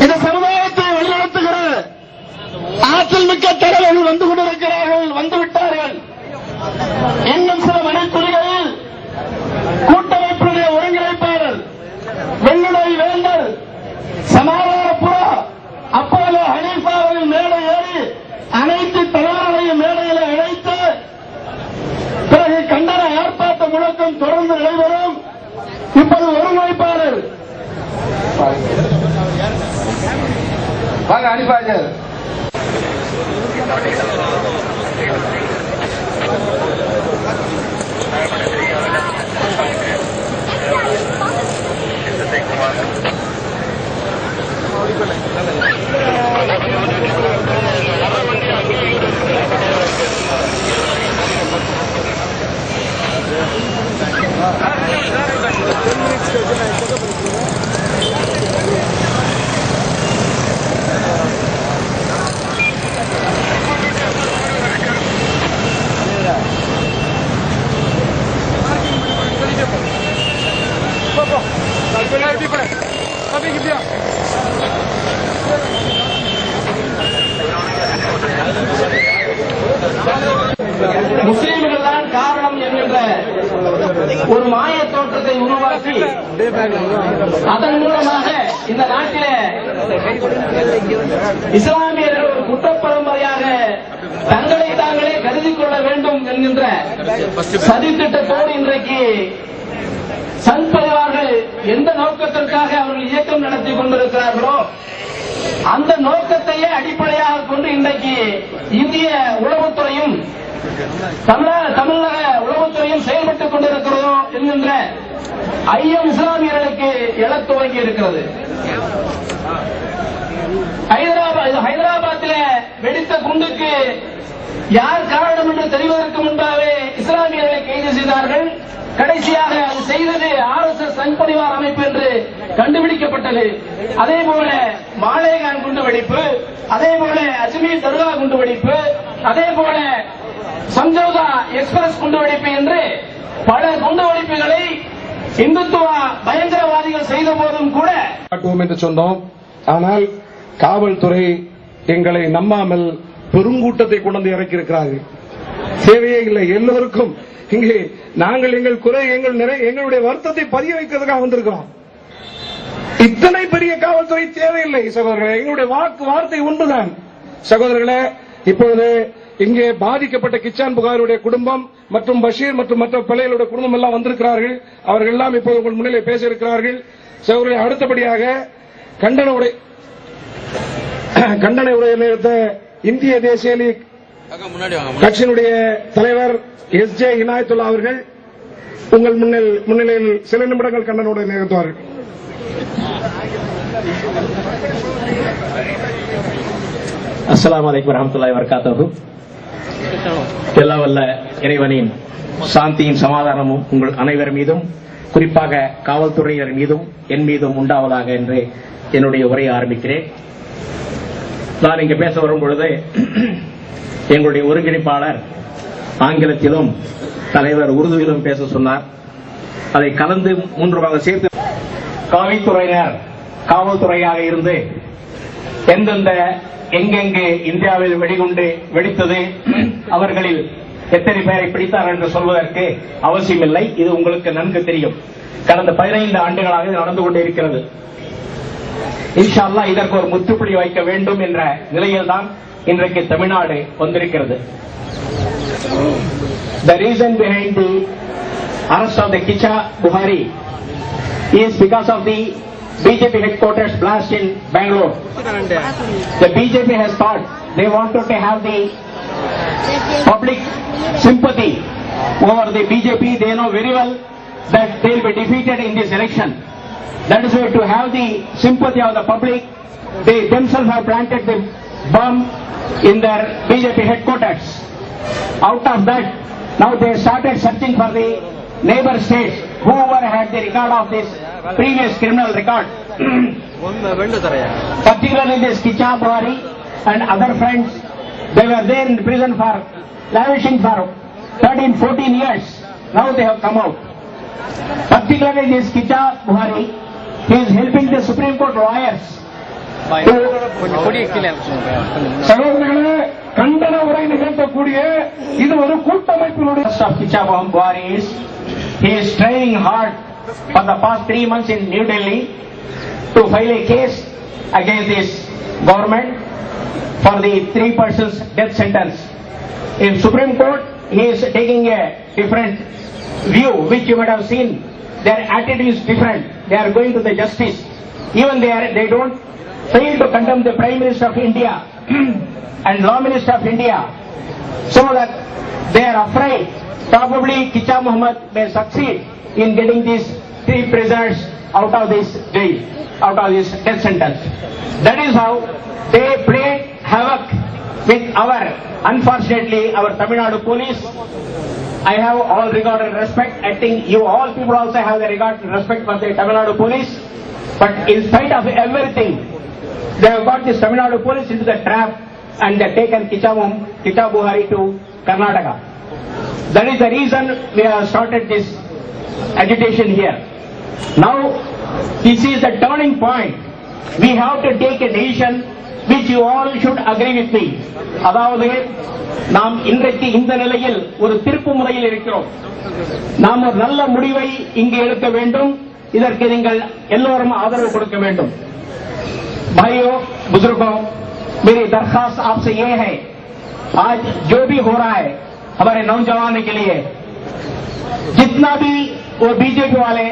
இந்த சமுதாயத்தை வழிநடத்துகிற ஆற்றல் மிக்க தலைவர்கள் வந்து கொண்டிருக்கிறார்கள் வந்துவிட்டார்கள் இன்னும் சில மணித்துறைகளில் கூட்டமைப்புடைய ஒருங்கிணைப்பாளர் வெள்ளுடை வேந்தர் சமாதானப்புறா அப்போது ஹனீஃபா அவர்கள் மேடை ஏறி அனைத்து தலைவர்களையும் மேடையில் அழைத்து பிறகு கண்டன ஆர்ப்பாட்ட முழக்கம் தொடர்ந்து நடைபெறும். இப்போது ஒருங்கிணைப்பாளர் வாங்க அனுப்பாங்க முஸ்லிம்கள் தான் காரணம் என்கின்ற ஒரு மாய தோற்றத்தை உருவாக்கி அதன் மூலமாக இந்த நாட்டிலே இஸ்லாமியர்கள் ஒரு குற்றப்பரம்பரையாக தங்களை தாங்களே கருதி கொள்ள வேண்டும் என்கின்ற சதித்திட்டத்தோடு இன்றைக்கு சங் பரிவார்கள் எந்த நோக்கத்திற்காக அவர்கள் இயக்கம் நடத்தி கொண்டிருக்கிறார்களோ அந்த நோக்கத்தையே அடிப்படையாக கொண்டு இன்றைக்கு இந்திய உளவுத்துறையும் தமிழக தமிழக உளவுத்துறையும் செயல்பட்டுக் கொண்டிருக்கிறதோ என்கின்ற ஐயம் இஸ்லாமியர்களுக்கு எழத் துவங்கி இருக்கிறது ஹைதராபாத் ஹைதராபாத்தில் வெடித்த குண்டுக்கு யார் காரணம் என்று தெரிவதற்கு முன்பாகவே இஸ்லாமியர்களை கைது செய்தார்கள். கடைசியாக அது செய்தது ஆர் எஸ் எஸ் சங் அமைப்பு என்று கண்டுபிடிக்கப்பட்டது. அதே போல மாலேகான் குண்டு வெடிப்பு அதே போல அஜ்மீர் தர்கா குண்டு வெடிப்பு அதே போல சம்ஜோதா எக்ஸ்பிரஸ் குண்டு என்று பல குண்டுவெடிப்புகளை இந்துத்துவ பயங்கரவாதிகள் செய்த போதும் கூட காட்டுவோம் என்று சொன்னோம். ஆனால் காவல்துறை எங்களை நம்பாமல் பெருங்கூட்டத்தை கொண்டு இறக்கியிருக்கிறார்கள். தேவையே இல்லை. எல்லோருக்கும் இங்கே நாங்கள் எங்கள் குறை எங்கள் நிறை எங்களுடைய வருத்தத்தை பதிய வைக்கிறதுக்காக வந்திருக்கிறோம். இத்தனை பெரிய காவல்துறை தேவையில்லை சகோதரர்களே. எங்களுடைய வாக்கு வார்த்தை ஒன்றுதான். சகோதரர்களே இப்பொழுது இங்கே பாதிக்கப்பட்ட கிச்சான் புகாருடைய குடும்பம் மற்றும் பஷீர் மற்றும் மற்ற பிள்ளைகளுடைய குடும்பம் எல்லாம் வந்திருக்கிறார்கள். அவர்கள் எல்லாம் இப்போது உங்கள் முன்னிலை பேச இருக்கிறார்கள் அடுத்தபடியாக கண்டன உரை கண்டன உரையை நிறுத்த இந்திய தேசிய லீக் கட்சியினுடைய தலைவர் எஸ் ஜே இனாயத்துல்லா அவர்கள் உங்கள் முன்னில் முன்னிலையில் சில நிமிடங்கள் கண்டன உரை நிகழ்த்துவார்கள். அஸ்ஸலாமு அலைக்கும் வரஹ்மத்துல்லாஹி வபரகாத்துஹு. எல்லாம் வல்ல இறைவனின் சாந்தியும் சமாதானமும் உங்கள் அனைவர் மீதும் குறிப்பாக காவல்துறையினர் மீதும் என் மீதும் உண்டாவதாக என்று என்னுடைய உரையை ஆரம்பிக்கிறேன். நான் இங்கு பேச வரும் பொழுது எங்களுடைய ஒருங்கிணைப்பாளர் ஆங்கிலத்திலும் தலைவர் உருதுவிலும் பேச சொன்னார். அதை கலந்து மூன்று பாகம் சேர்த்து காவல்துறையினர் காவல்துறையாக இருந்து எந்தெந்த எங்கெங்கு இந்தியாவில் வெடிகுண்டு வெடித்தது? அவர்களில் எத்தனை பேரை பிடித்தார் என்று சொல்வதற்கு அவசியமில்லை. இது உங்களுக்கு நன்கு தெரியும். கடந்த பதினைந்து ஆண்டுகளாக இது நடந்து கொண்டிருக்கிறது இன்ஷா இன்ஷால்லா இதற்கு ஒரு முற்றுப்புள்ளி வைக்க வேண்டும் என்ற நிலையில்தான் இன்றைக்கு தமிழ்நாடு வந்திருக்கிறது. The reason behind the arrest of the Kicha Buhari is because of the BJP headquarters blast in Bangalore. The BJP has thought they wanted to have the public sympathy over the BJP. They know very well that they will be defeated in this election. That is why to have the sympathy of the public, they themselves have planted the bomb in their BJP headquarters. Out of that, now they started searching for the neighbor states, whoever had the record of this previous criminal record. Particularly this Kicha Buhari and other friends, they were there in prison for lavishing for 13, 14 years. Now they have come out. Particularly this Kicha Buhari, he is helping the Supreme Court lawyers. சகோதரர்களே கண்டன உரை நிகழ்த்தக்கூடிய இது ஒரு கூட்டமைப்பினுடைய He is trying hard for the past three months in New Delhi to file a case against this government for the three persons death sentence. In Supreme Court, he is taking a different view, which you might have seen. Their attitude is different. They are going to the justice. Even they are, they don't fail to condemn the Prime Minister of India and Law Minister of India so that they are afraid probably Kicha Muhammad may succeed in getting these three prisoners out of this jail, out of this death sentence. That is how they played havoc with our, unfortunately, our Tamil Nadu police. I have all regard and respect. I think you all people also have the regard and respect for the Tamil Nadu police. But in spite of everything, they have got this Tamil Nadu police into the trap and they have taken Kichamum, Kicha Buhari to Karnataka. That is the reason we have started this agitation here. Now, this is the turning point. We have to take a decision which you all should agree with me. அதாவது நாம் இன்றைக்கு இந்த நிலையில் ஒரு திருப்பு முறையில் இருக்கிறோம் நாம் ஒரு நல்ல முடிவை இங்கு எடுக்க வேண்டும் இதற்கு நீங்கள் எல்லோரும் ஆதரவு கொடுக்க வேண்டும் भाइयों बुजुर्गों मेरी दरखास्त आपसे ये है आज जो भी हो रहा है हमारे नौजवानों के लिए जितना भी वो बीजेपी वाले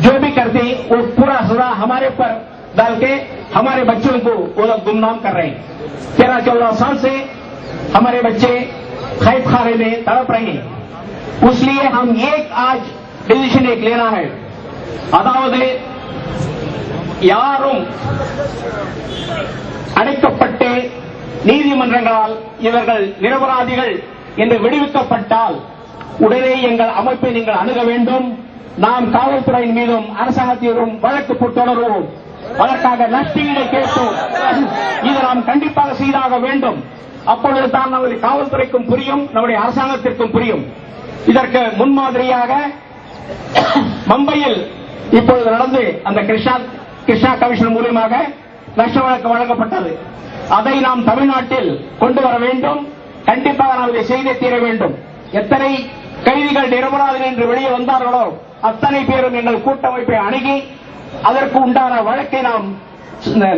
जो भी करते वो पूरा सजा हमारे ऊपर डाल के हमारे बच्चों को वो लोग गुमनाम कर रहे हैं तेरह चौदह साल से हमारे बच्चे खैफ खाने में तड़प रहे हैं इसलिए हम एक आज डिसीजन एक लेना है அதாவது யாரும் அடைக்கப்பட்டு நீதிமன்றங்களால் இவர்கள் நிரபராதிகள் என்று விடுவிக்கப்பட்டால் உடனே எங்கள் அமைப்பை நீங்கள் அணுக வேண்டும். நாம் காவல்துறையின் மீதும் அரசாங்கத்தினரும் வழக்கு தொடருவோம் அதற்காக நஷ்டீடை கேட்டோம் இது நாம் கண்டிப்பாக செய்தாக வேண்டும். அப்பொழுது தான் நம்முடைய காவல்துறைக்கும் புரியும் நம்முடைய அரசாங்கத்திற்கும் புரியும். இதற்கு முன்மாதிரியாக மும்பையில் இப்பொழுது நடந்து அந்த கிருஷ்ணா கிருஷ்ணா கமிஷன் மூலியமாக நஷ்ட வழக்கு வழங்கப்பட்டது. அதை நாம் தமிழ்நாட்டில் கொண்டு வர வேண்டும். கண்டிப்பாக நாம் இதை செய்தே தீர வேண்டும். எத்தனை கைதிகள் நிரபராதன் என்று வெளியே வந்தார்களோ அத்தனை பேரும் எங்கள் கூட்டமைப்பை அணுகி அதற்கு உண்டான வழக்கை நாம்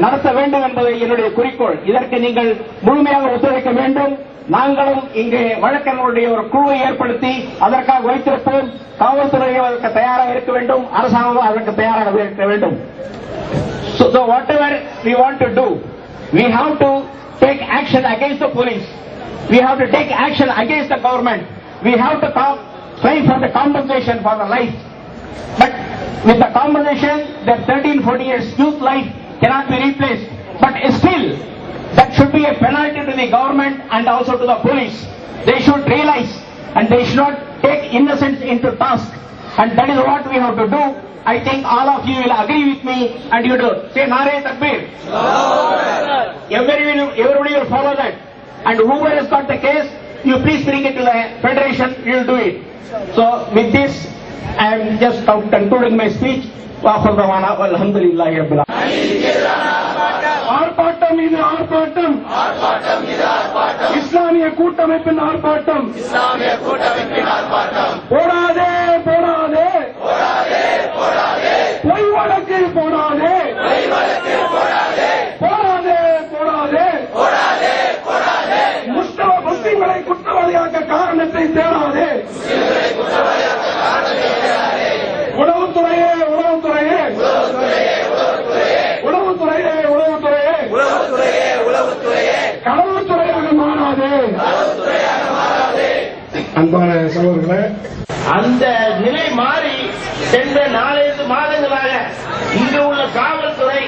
நடத்த வேண்டும் என்பது என்னுடைய குறிக்கோள். இதற்கு நீங்கள் முழுமையாக ஒத்துழைக்க வேண்டும். நாங்களும் இங்கே வழக்கறிஞருடைய ஒரு குழுவை ஏற்படுத்தி அதற்காக வைத்திருப்போம். காவல்துறையும் அதற்கு தயாராக இருக்க வேண்டும். அரசாங்கம் அதற்கு தயாராக இருக்க வேண்டும். So, so whatever we want to do, we have to take action against the police. We have to take action against the government. We have to fight for the compensation for the life. But with the compensation, the 13, 14 years youth life cannot be replaced. But still, that should be a penalty to the government and also to the police. They should realize and they should not take innocence into task. And that is what we have to do. I think all of you will agree with me and you do. Say Nare Takbir. Everybody everybody will follow that. and whoever has got the case, you please bring it to the federation, we will do it. So with this, I am just concluding my speech. ஆர்ப்பாட்டம் இது ஆர்ப்பாட்டம் இஸ்லாமிய கூட்டமைப்பின் ஆர்ப்பாட்டம் இஸ்லாமிய கூட்டமைப்பின் ஆர்ப்பாட்டம் போடாதே போடாதே போய் வழக்கு போடாதே காரணத்தை தேடாதே உளவுத்துறையே உளவுத்துறையே உளவுத்துறையே உளவுத்துறையே களவுத்துறையாக மாறாதே. அன்பான சகோதரர்களே அந்த நிலை மாறி சென்ற நாலஞ்சு மாதங்களாக இங்கு உள்ள காவல்துறை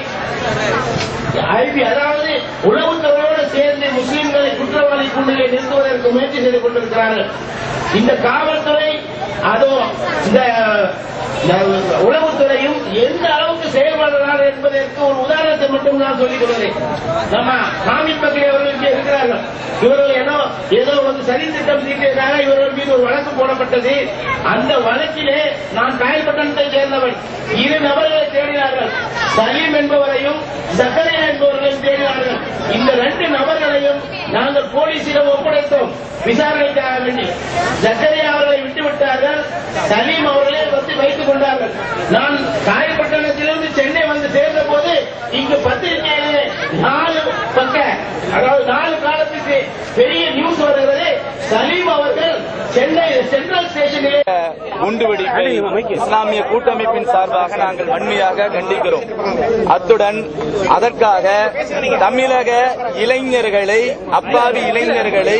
ஐபி அதாவது உளவுத்துறையோடு குற்றவாளி நிறுத்துவதற்கு முயற்சி செய்து கொண்டிருக்கிறார்கள். இந்த காவல்துறை அதுவும் இந்த உளவுத்துறையும் எந்த அளவுக்கு செயல்படுறாங்க என்பதற்கு ஒரு உதாரணத்தை மட்டும் நான் சொல்லிக் கொள்கிறேன் நம்ம சாமி மக்கள் அவர்கள் இங்கே இருக்கிறார்கள். இவர்கள் ஏதோ ஏதோ வந்து சரி திட்டம் தீட்டியதாக இவர்கள் மீது ஒரு வழக்கு போடப்பட்டது. அந்த வழக்கிலே நான் காயப்பட்டணத்தை சேர்ந்தவன். இரு நபர்களை தேடினார்கள். சலீம் என்பவரையும் சக்கரையா என்பவர்களையும் தேடினார்கள். ரெண்டு நபர்களையும் நாங்கள் போலீசிடம் ஒப்படைத்தோம். விசாரணைக்காக வேண்டி. சக்கரையா சலீம் அவர்களே வந்து வைத்துக் கொண்டார்கள். நான் காயப்பட்டணத்திலிருந்து சென்னை வந்து சேர்ந்த போது இங்கு பத்திரிகையிலே நாலு பக்க அதாவது நாலு காலத்துக்கு பெரிய நியூஸ் வருகிறது. சலீம் அவர்கள் சென்னை சென்ட்ரல் ஸ்டேஷனிலே குண்டுவெடிப்பை இஸ்லாமிய கூட்டமைப்பின் சார்பாக நாங்கள் வன்மையாக கண்டிக்கிறோம். அத்துடன் அதற்காக தமிழக இளைஞர்களை அப்பாவி இளைஞர்களை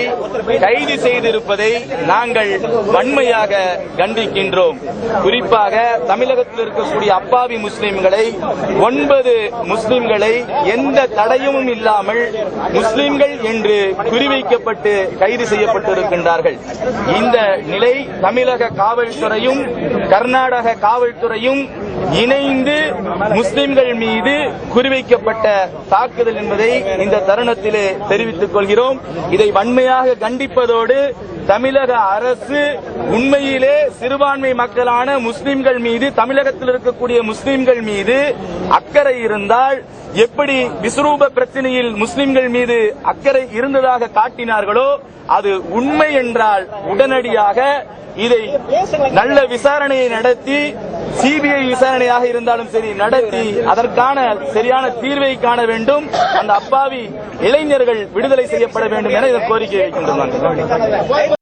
கைது செய்திருப்பதை நாங்கள் வன்மையாக கண்டிக்கின்றோம். குறிப்பாக தமிழகத்தில் இருக்கக்கூடிய அப்பாவி முஸ்லிம்களை ஒன்பது முஸ்லிம்களை எந்த தடையும் இல்லாமல் முஸ்லிம்கள் என்று குறிவைக்கப்பட்டு கைது செய்யப்பட்டிருக்கின்றார்கள். இந்த நிலை தமிழக காவல்துறையும் கர்நாடக காவல்துறையும் இணைந்து முஸ்லிம்கள் மீது குறிவைக்கப்பட்ட தாக்குதல் என்பதை இந்த தருணத்திலே தெரிவித்துக் கொள்கிறோம். இதை வன்மையாக கண்டிப்பதோடு தமிழக அரசு உண்மையிலே சிறுபான்மை மக்களான முஸ்லிம்கள் மீது தமிழகத்தில் இருக்கக்கூடிய முஸ்லிம்கள் மீது அக்கறை இருந்தால் எப்படி விஸ்ரூப பிரச்சனையில் முஸ்லிம்கள் மீது அக்கறை இருந்ததாக காட்டினார்களோ அது உண்மை என்றால் உடனடியாக இதை நல்ல விசாரணையை நடத்தி சிபிஐ விசாரணையாக இருந்தாலும் சரி நடத்தி அதற்கான சரியான தீர்வை காண வேண்டும். அந்த அப்பாவி இளைஞர்கள் விடுதலை செய்யப்பட வேண்டும் என இந்த கோரிக்கை வைக்கின்றனர்.